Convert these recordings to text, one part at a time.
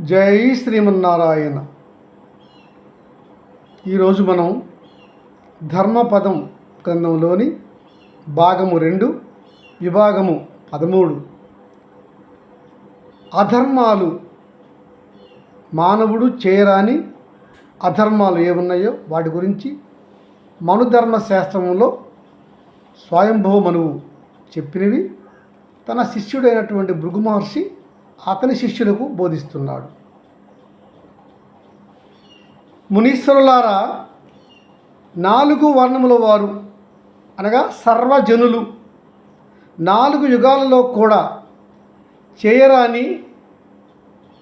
జై శ్రీమన్నారాయణ. ఈరోజు మనం ధర్మపదం గ్రంథంలోని భాగము రెండు విభాగము పదమూడు. అధర్మాలు మానవుడు చేయరాని అధర్మాలు ఏమున్నాయో వాటి గురించి మనుధర్మ శాస్త్రంలో స్వయంభవ మనువు చెప్పినవి. తన శిష్యుడైనటువంటి భృగు మహర్షి అతని శిష్యులకు బోధిస్తున్నాడు. మునీశ్వరులారా నాలుగు వర్ణముల వారు అనగా సర్వజనులు నాలుగు యుగాలలో కూడా చేయరాని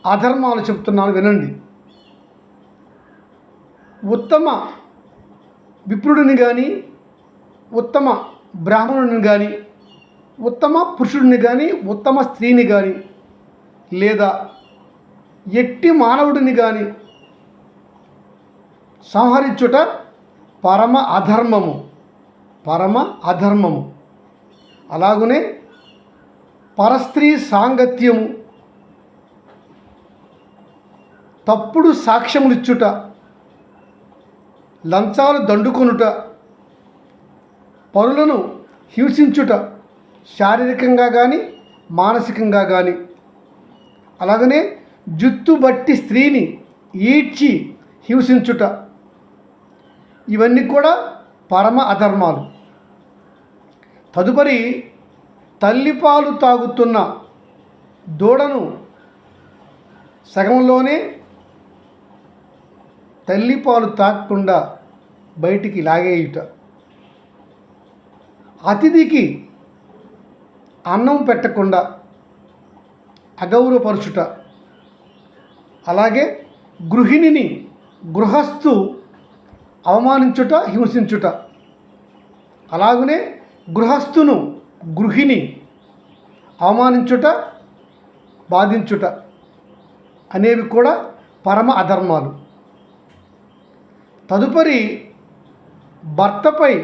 అధర్మాలు చెప్తున్నాను వినండి. ఉత్తమ విప్రుడిని కానీ ఉత్తమ బ్రాహ్మణుడిని కానీ ఉత్తమ పురుషుడిని కానీ ఉత్తమ స్త్రీని కానీ లేదా ఎట్టి మానవుడిని కానీ సంహరించుట పరమ అధర్మము పరమ అధర్మము. అలాగనే పరస్త్రీ సాంగత్యము తప్పుడు సాక్ష్యములిచ్చుట లంచాలు దండుకొనుట పరులను హింసించుట శారీరకంగా కానీ మానసికంగా కానీ అలాగనే జుత్తు బట్టి స్త్రీని ఈడ్చి హింసించుట. ఇవన్నీ కూడా పరమ అధర్మాలు. తదుపరి తల్లిపాలు తాగుతున్న దూడను సగంలోనే తల్లిపాలు తాగకుండా బయటికి లాగేయుట. అతిథికి అన్నం పెట్టకుండా అగౌరవపరుచుట. అలాగే గృహిణిని గృహస్థు అవమానించుట హింసించుట. అలాగనే గృహస్థును గృహిణి అవమానించుట బాధించుట అనేవి కూడా పరమ అధర్మాలు. తదుపరి భర్తపై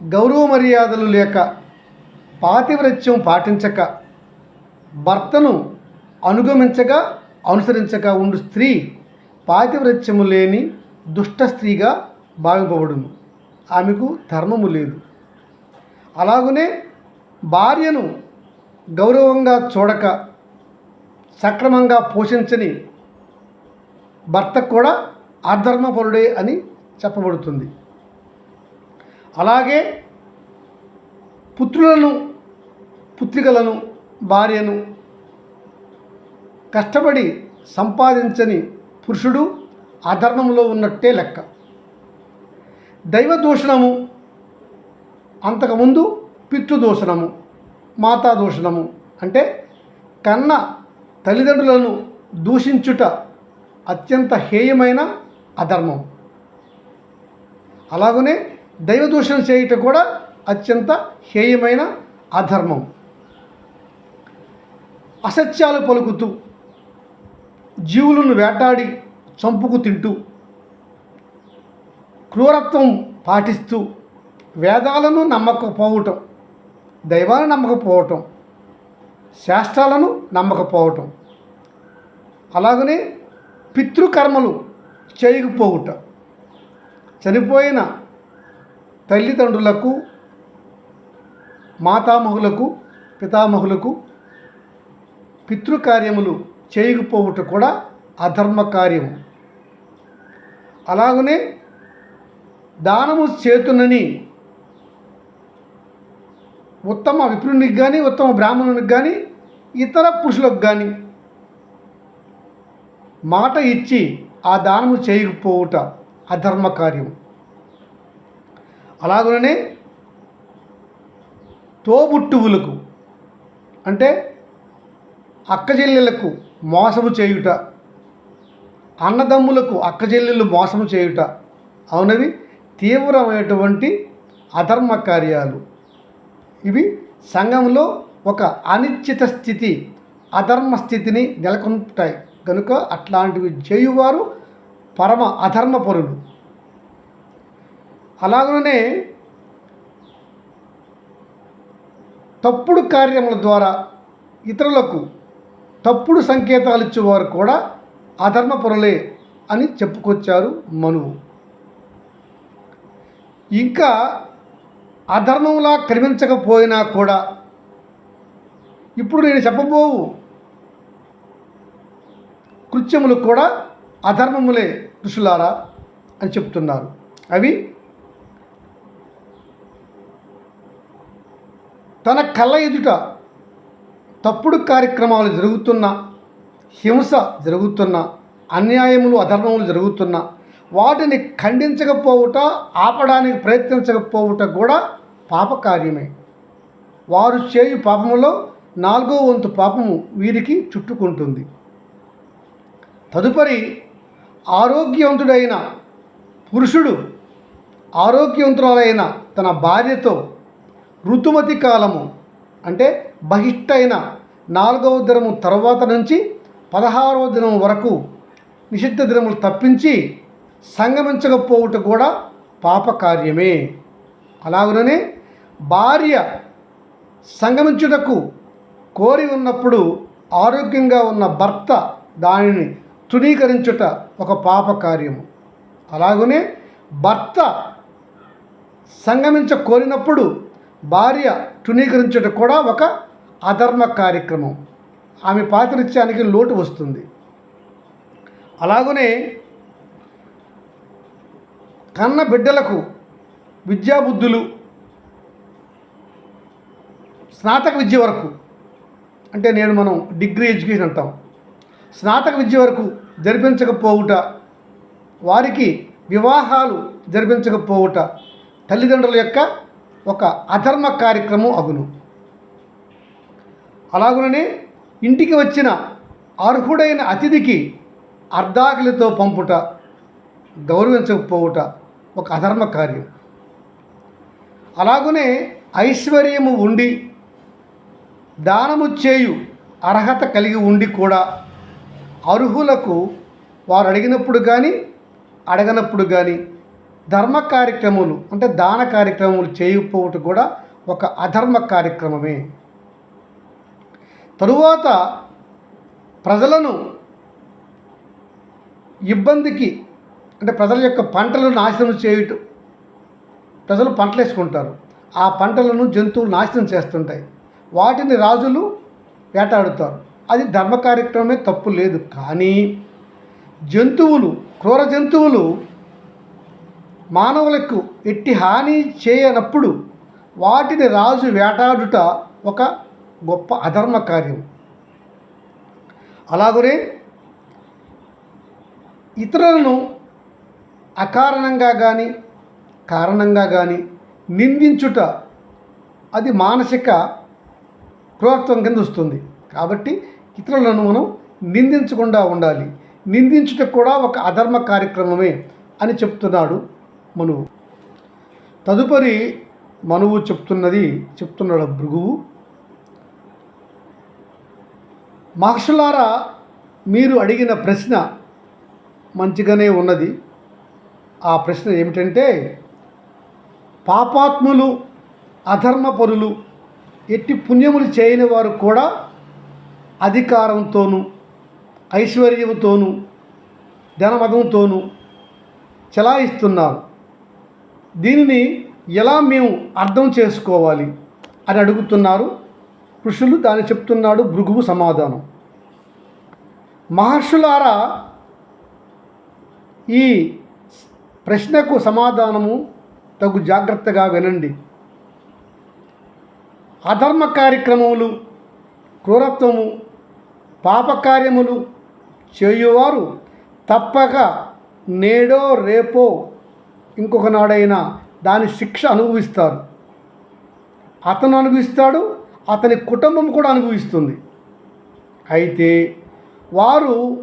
గౌరవ మర్యాదలు లేక పాతివ్రత్యం పాటించక భర్తను అనుగమించగా అనుసరించగా ఉండు స్త్రీ పాతివ్రత్యము లేని దుష్ట స్త్రీగా భావింపబడును. ఆమెకు ధర్మము లేదు. అలాగనే భార్యను గౌరవంగా చూడక సక్రమంగా పోషించని భర్త కూడా అధర్మపరుడే అని చెప్పబడుతుంది. అలాగే పుత్రులను పుత్రికలను భార్యను కష్టపడి సంపాదించని పురుషుడు అధర్మంలో ఉన్నట్టే లెక్క. దైవ దూషణము అంతకుముందు పితృదూషణము మాతా దూషణము అంటే కన్న తల్లిదండ్రులను దూషించుట అత్యంత హేయమైన అధర్మం అలాగనే దైవ దూషణ చేయుట కూడా అత్యంత హేయమైన అధర్మం అసత్యాలు పలుకుతూ జీవులను వేటాడి చంపుకు తింటూ క్రూరత్వం పాటిస్తూ వేదాలను నమ్మకపోవటం దైవాలను నమ్మకపోవటం శాస్త్రాలను నమ్మకపోవటం అలాగనే పితృకర్మలు చేయకపోవుట చనిపోయిన తల్లిదండ్రులకు మాతామహులకు పితామహులకు పితృకార్యములు చేయకపోవుట కూడా అధర్మ కార్యము అలాగనే దానము చేతునని ఉత్తమ విప్రునికి కానీ ఉత్తమ బ్రాహ్మణునికి కానీ ఇతర పురుషులకు కానీ మాట ఇచ్చి ఆ దానము చేయకపోవుట అధర్మ కార్యం అలాగనే తోబుట్టువులకు అంటే అక్కజెల్లెలకు మోసము చేయుట. అన్నదమ్ములకు అక్కజెల్లెలు మోసము చేయుట. అవునవి తీవ్రమైనటువంటి అధర్మ కార్యాలు. ఇవి సంఘంలో ఒక అనిశ్చిత స్థితి అధర్మ స్థితిని నెలకొంటాయి కనుక అట్లాంటివి చేయువారు పరమ అధర్మపరులు. అలాగనే తప్పుడు కార్యముల ద్వారా ఇతరులకు తప్పుడు సంకేతాలు ఇచ్చేవారు కూడా అధర్మపురలే అని చెప్పుకొచ్చారు మనువు. ఇంకా అధర్మంలా కనిపించకపోయినా కూడా ఇప్పుడు నేను చెప్పబోవు. కృత్యములు కూడా అధర్మములే ఋషులారా అని చెప్తున్నారు. అవి తన కళ్ళ ఎదుట తప్పుడు కార్యక్రమాలు జరుగుతున్న హింస జరుగుతున్న అన్యాయములు అధర్మములు జరుగుతున్న వాటిని ఖండించకపోవుట ఆపడానికి ప్రయత్నించకపోవుట కూడా పాపకార్యమే. వారు చేయు పాపములో నాలుగో వంతు పాపము వీరికి చుట్టుకుంటుంది. తదుపరి ఆరోగ్యవంతుడైన పురుషుడు ఆరోగ్యవంతురాలైన తన భార్యతో ఋతుమతి కాలము అంటే బహిష్టైన నాలుగవ దినము తర్వాత నుంచి పదహారవ దినం వరకు నిషిద్ధ దినములు తప్పించి సంగమించకపోవుట కూడా పాపకార్యమే. అలాగనే భార్య సంగమించుటకు కోరి ఉన్నప్పుడు ఆరోగ్యంగా ఉన్న భర్త దానిని తృణీకరించుట ఒక పాపకార్యము. అలాగనే భర్త సంగమించ కోరినప్పుడు భార్య తృణీకరించుట కూడా ఒక అధర్మ కార్యక్రమం. ఆమె పాతిరిత్యానికి లోటు వస్తుంది. అలాగనే కన్న బిడ్డలకు విద్యాబుద్ధులు స్నాతక విద్య వరకు అంటే నేను మనం డిగ్రీ ఎడ్యుకేషన్ అంటాం. స్నాతక విద్య వరకు జరిపించకపోవుట వారికి వివాహాలు జరిపించకపోవుట తల్లిదండ్రుల యొక్క ఒక అధర్మ కార్యక్రమం అగును. అలాగుననే ఇంటికి వచ్చిన అర్హుడైన అతిథికి అర్ధాకలితో పంపుట గౌరవించకపోవుట ఒక అధర్మ కార్యం. అలాగునే ఐశ్వర్యము ఉండి దానము చేయు అర్హత కలిగి ఉండి కూడా అర్హులకు వారు అడిగినప్పుడు కానీ అడగనప్పుడు కానీ ధర్మ కార్యక్రమాలు అంటే దాన కార్యక్రమాలు చేయకపోవటం కూడా ఒక అధర్మ కార్యక్రమమే. తరువాత ప్రజలను ఇబ్బందికి అంటే ప్రజల యొక్క పంటలను నాశనం చేయటం ప్రజలు పంటలు వేసుకుంటారు. ఆ పంటలను జంతువులు నాశనం చేస్తుంటాయి. వాటిని రాజులు వేటాడుతారు. అది ధర్మ కార్యక్రమమే తప్పు లేదు. కానీ జంతువులు క్రూర జంతువులు మానవులకు ఎట్టి హాని చేయనప్పుడు వాటిని రాజు వేటాడుట ఒక గొప్ప అధర్మ కార్యం. అలాగనే ఇతరులను అకారణంగా కానీ కారణంగా కానీ నిందించుట అది మానసిక క్రూరత్వం కింద వస్తుంది. కాబట్టి ఇతరులను మనం నిందించకుండా ఉండాలి. నిందించుట కూడా ఒక అధర్మ కార్యక్రమమే అని చెప్తున్నాడు మనువు. తదుపరి మనువు చెప్తున్నది చెప్తున్నాడు భృగువు. మహర్షులారా మీరు అడిగిన ప్రశ్న మంచిగానే ఉన్నది. ఆ ప్రశ్న ఏమిటంటే పాపాత్ములు అధర్మపరులు ఎట్టి పుణ్యములు చేయని వారు కూడా అధికారంతోనూ ఐశ్వర్యంతోనూ ధనమగంతోనూ చలాయిస్తున్నారు. దీనిని ఎలా మేము అర్థం చేసుకోవాలి అని అడుగుతున్నారు. ఋషులు దాన్ని చెప్తున్నాడు భృగువు సమాధానం. మహర్షులారా ఈ ప్రశ్నకు సమాధానము తగు జాగ్రత్తగా వినండి. అధర్మ కార్యక్రమములు క్రూరత్వము పాపకార్యములు చేయువారు తప్పక నేడో రేపో ఇంకొక నాడైనా దాని శిక్ష అనుభవిస్తారు. అతను అనుభవిస్తాడు అతని కుటుంబం కూడా అనుభవిస్తుంది. అయితే వారు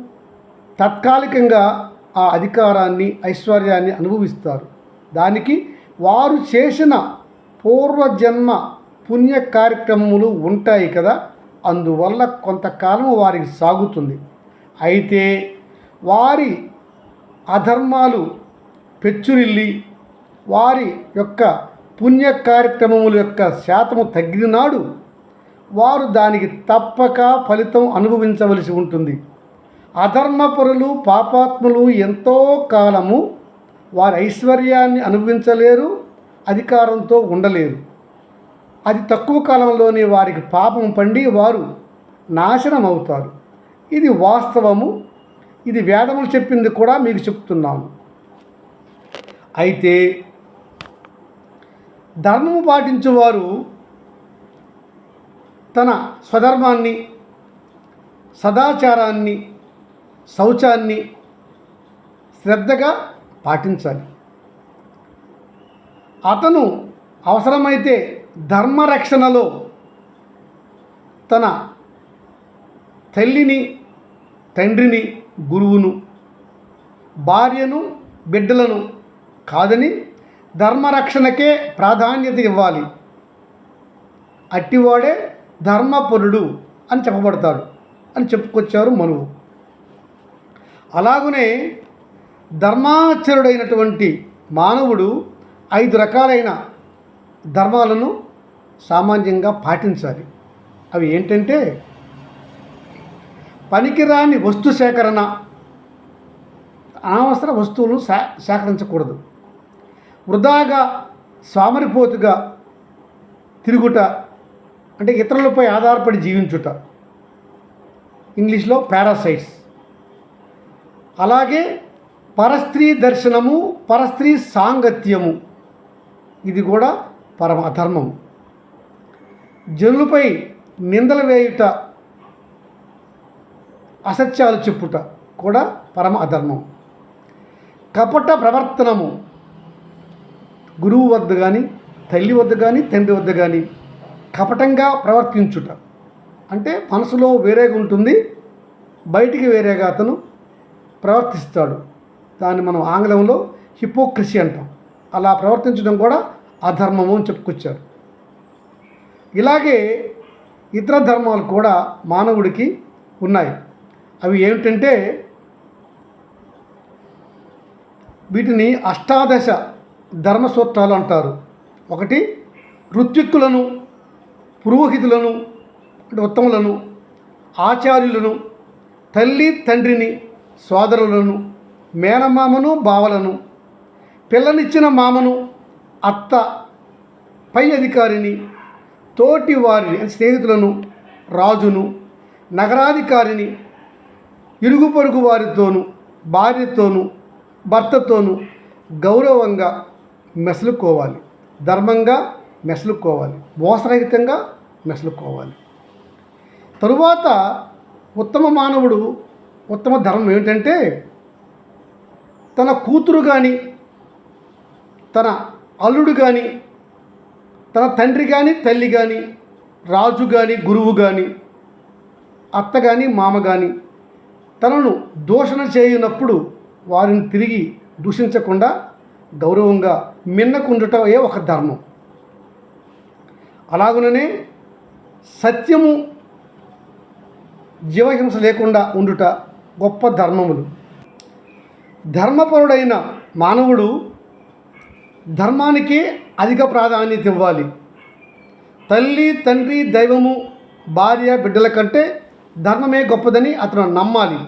తాత్కాలికంగా ఆ అధికారాన్ని ఐశ్వర్యాన్ని అనుభవిస్తారు. దానికి వారు చేసిన పూర్వజన్మ పుణ్య కార్యక్రమములు ఉంటాయి కదా అందువల్ల కొంతకాలం వారికి సాగుతుంది. అయితే వారి అధర్మాలు పెచ్చురిల్లి వారి యొక్క పుణ్య కార్యక్రమముల యొక్క శాతము తగ్గినాడు వారు దానికి తప్పక ఫలితం అనుభవించవలసి ఉంటుంది. అధర్మపరులు పాపాత్ములు ఎంతో కాలము వారి ఐశ్వర్యాన్ని అనుభవించలేరు అధికారంతో ఉండలేరు. అది తక్కువ కాలంలోనే వారికి పాపం పండి వారు నాశనం అవుతారు. ఇది వాస్తవము. ఇది వేదములు చెప్పింది కూడా మీకు చెప్తున్నాము. అయితే ధర్మము పాటించేవారు తన స్వధర్మాన్ని సదాచారాన్ని శౌచాన్ని శ్రద్ధగా పాటించాలి. అతను అవసరమైతే ధర్మరక్షణలో తన తల్లిని తండ్రిని గురువును భార్యను బిడ్డలను కాదని ధర్మరక్షణకే ప్రాధాన్యత ఇవ్వాలి. అట్టివాడే ధర్మపరుడు అని చెప్పబడతాడు అని చెప్పుకొచ్చారు మనువు. అలాగనే ధర్మాచరుడైనటువంటి మానవుడు ఐదు రకాలైన ధర్మాలను సామాన్యంగా పాటించాలి. అవి ఏంటంటే పనికిరాని వస్తు సేకరణ అనవసర వస్తువులను సే సేకరించకూడదు. వృధాగా స్వామరిపోతుగా తిరుగుట అంటే ఇతరులపై ఆధారపడి జీవించుట. ఇంగ్లీష్లో పారాసైట్స్ అలాగే పరస్త్రీ దర్శనము పరస్త్రీ సాంగత్యము. ఇది కూడా పరమ అధర్మం జనులపై నిందలు వేయుట అసత్యాలు చెప్పుట కూడా పరమ అధర్మం కపట ప్రవర్తనము. గురువు వద్ద కానీ తల్లి వద్ద కానీ తండ్రి వద్ద కానీ కపటంగా ప్రవర్తించుట. అంటే మనసులో వేరేగా ఉంటుంది బయటికి వేరేగా అతను ప్రవర్తిస్తాడు. దాన్ని మనం ఆంగ్లంలో హిపోక్రసీ అంటాం. అలా ప్రవర్తించడం కూడా అధర్మము అని చెప్పుకొచ్చారు. ఇలాగే ఇతర ధర్మాలు కూడా మానవుడికి ఉన్నాయి. అవి ఏమిటంటే వీటిని అష్టాదశ ధర్మసూత్రాలు అంటారు. ఒకటి ఋత్విక్కులను పురోహితులను అంటే ఉత్తములను ఆచార్యులను తల్లి తండ్రిని సోదరులను మేనమామను బావలను పిల్లనిచ్చిన మామను అత్త పై అధికారిని తోటి వారిని స్నేహితులను రాజును నగరాధికారిని ఇరుగు పొరుగు వారితోనూ భార్యతోనూ భర్తతోనూ గౌరవంగా మెసలుకోవాలి. ధర్మంగా మెసలుకోవాలి. మోసరహితంగా మెసలుకోవాలి తరువాత ఉత్తమ మానవుడు ఉత్తమ ధర్మం ఏమిటంటే తన కూతురు కానీ తన అల్లుడు కానీ తన తండ్రి కానీ తల్లి కానీ రాజు కానీ గురువు కానీ అత్త కానీ మామ కానీ తనను దూషణ చేయనప్పుడు వారిని తిరిగి దూషించకుండా గౌరవంగా మిన్నకుండటమే ఒక ధర్మం. అలాగుననే సత్యము జీవహింస లేకుండా ఉండుట గొప్ప ధర్మములు. ధర్మపరుడైన మానవుడు ధర్మానికి అధిక ప్రాధాన్యత ఇవ్వాలి. తల్లి తండ్రి దైవము భార్య బిడ్డల కంటే ధర్మమే గొప్పదని అతను నమ్మాలి.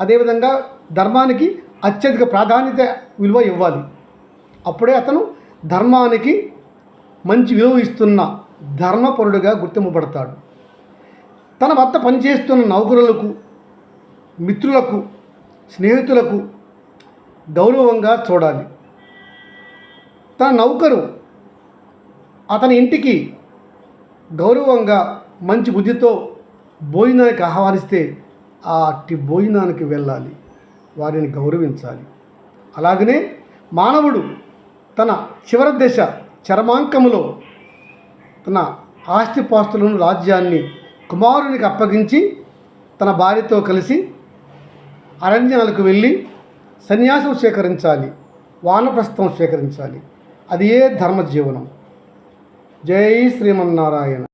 అదేవిధంగా ధర్మానికి అత్యధిక ప్రాధాన్యత విలువ ఇవ్వాలి. అప్పుడే అతను ధర్మానికి మంచి విలువ ఇస్తున్న ధర్మపరుడుగా గుర్తింపబడతాడు. తన వద్ద పనిచేస్తున్న నౌకరులకు మిత్రులకు స్నేహితులకు గౌరవంగా చూడాలి. తన నౌకరు అతని ఇంటికి గౌరవంగా మంచి బుద్ధితో భోజనానికి ఆహ్వానిస్తే ఆ అట్టి భోజనానికి వెళ్ళాలి. వారిని గౌరవించాలి. అలాగనే మానవుడు తన చివరి దశ చరమాంకములో తన ఆస్తిపాస్తులను రాజ్యాన్ని కుమారునికి అప్పగించి తన భార్యతో కలిసి అరణ్యాలకు వెళ్ళి సన్యాసం స్వీకరించాలి వానప్రస్థం స్వీకరించాలి. అది ఏ ధర్మ జీవనం జై శ్రీమన్నారాయణ.